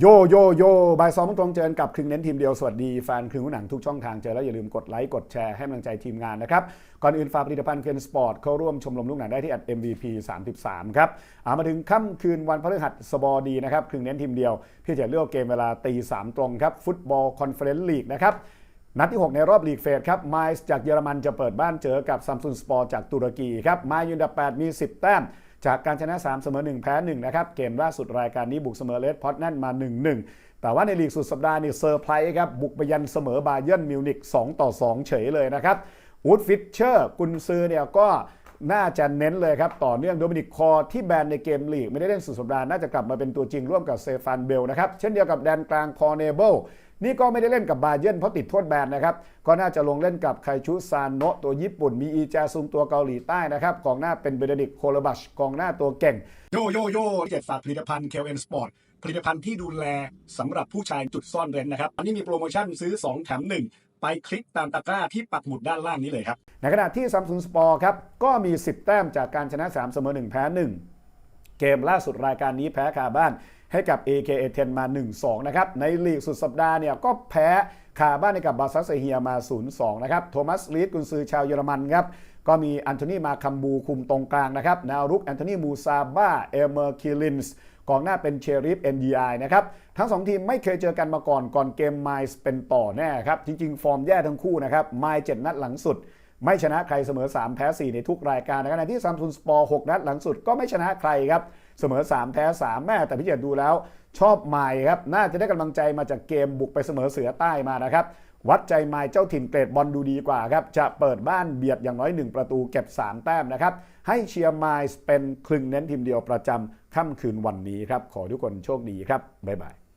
โยโยโยบายสองตรงเจอกับครึ่งเน้นทีมเดียว สวัสดีแฟนครึ่งหนังทุกช่องทางเจอแล้วอย่าลืมกดไลค์กดแชร์ให้กำลังใจทีมงานนะครับ ก่อนอื่นฝากผลิตภัณฑ์เคนสปอร์ตเข้าร่วมชมรมลูกหนังได้ที่ MVP 33 ครับอามาถึงค่ำคืนวันพฤหัสบดีนะครับครึ่งเน้นทีมเดียวที่จะเลือกเกมเวลาตีสามตรงครับฟุตบอลคอนเฟอเรนซ์ลีกนะครับนัดที่ 6 ในรอบลีกเฟสครับไมซ์จากเยอรมันจะเปิดบ้านเจอกับซัมซุงสปอร์จากตุรกีครับมายูนดับ8มี 10 แต้ม จากการชนะ 3 เสมอ 1 แพ้ 1 นะครับ เกมล่าสุดรายการนี้บุกเสมอเลสพอตนั่นมา 1-1 แต่ว่าในลีกสุดสัปดาห์นี่เซอร์ไพรส์ครับ บุกไปยันเสมอบาเยิร์นมิวนิก2ต่อ 2 เฉยเลยนะครับอูดฟิชเชอร์กุนซือเนี่ยก็น่าจะเน้นเลยครับ ต่อเนื่องโดมินิกคอที่แบนในเกมลีก ไม่ได้เล่นสุดสัปดาห์น่าจะกลับมาเป็นตัวจริงร่วมกับเซฟานเบลนะครับ เช่นเดียวกับแดนกลางพอเนเบิล นี่ก็ไม่ได้เล่นกับบาเยิร์นเพราะติดโทษแบนนะครับ ก็น่าจะลงเล่นกับไคชุซานโนะตัวญี่ปุ่น มีอีจาซุงตัวเกาหลีใต้นะครับ กองหน้าเป็นเบเดดิกโคลบัชกองหน้าตัวเก่ง โยโยโย่เจ็ดฝากผลิตภัณฑ์ KLN Sport ผลิตภัณฑ์ที่ดูแลสำหรับผู้ชายจุดซ่อนเร้นนะครับ อันนี้มีโปรโมชั่นซื้อ 2 แถม 1ไปคลิกตามตะกร้าที่ปักหมุดด้านล่างนี้เลยครับ ในขณะที่ซัมซุงสปอร์ครับ ก็มี 10 แต้มจากการชนะ 3 เสมอ 1 แพ้ 1 เกมล่าสุดรายการนี้แพ้คาบ้าน ให้กับ AKA 10มา 1-2 นะครับ ในลีกสุดสัปดาห์เนี่ยก็แพ้คาบ้านให้กับบาซัสเซเฮียมา 0-2 นะครับ โทมัสลีดกุนซือชาวเยอรมันครับก็มีอันโทนีมาคัมบูคุมตรงกลางนะครับแนวรุกแอนโทนีมูซาบ้าเอเมอร์คิลินส์กองหน้าเป็นเชริฟ NDI นะครับ ทั้ง 2 ทีมไม่เคยเจอกันมาก่อนก่อนเกมไมส์เป็นต่อแน่ครับ จริง ๆ ฟอร์มแย่ทั้งคู่นะครับไมส์เจ็ดนัดหลังสุด ไม่ชนะใครเสมอ 3 แพ้ 4 ในทุกรายการในขณะที่ซัมซุงสปอร์6นัดหลังสุดก็ไม่ชนะใครครับ เสมอ 3 แพ้ 3 แม่แต่พี่เจดดูแล้ว ชอบไมล์ครับ น่าจะได้กำลังใจมาจากเกมบุกไปเสมอเสือใต้มานะครับ วัดใจไมล์เจ้าถิ่นเกรดบอลดูดีกว่าครับ จะเปิดบ้านเบียดอย่างน้อย 1 ประตูเก็บ 3 แต้มนะครับ ให้เชียร์ไมล์เป็นคลึงเน้นทีมเดียวประจำค่ำคืนวันนี้ครับ ขอทุกคนโชคดีครับบ๊ายบาย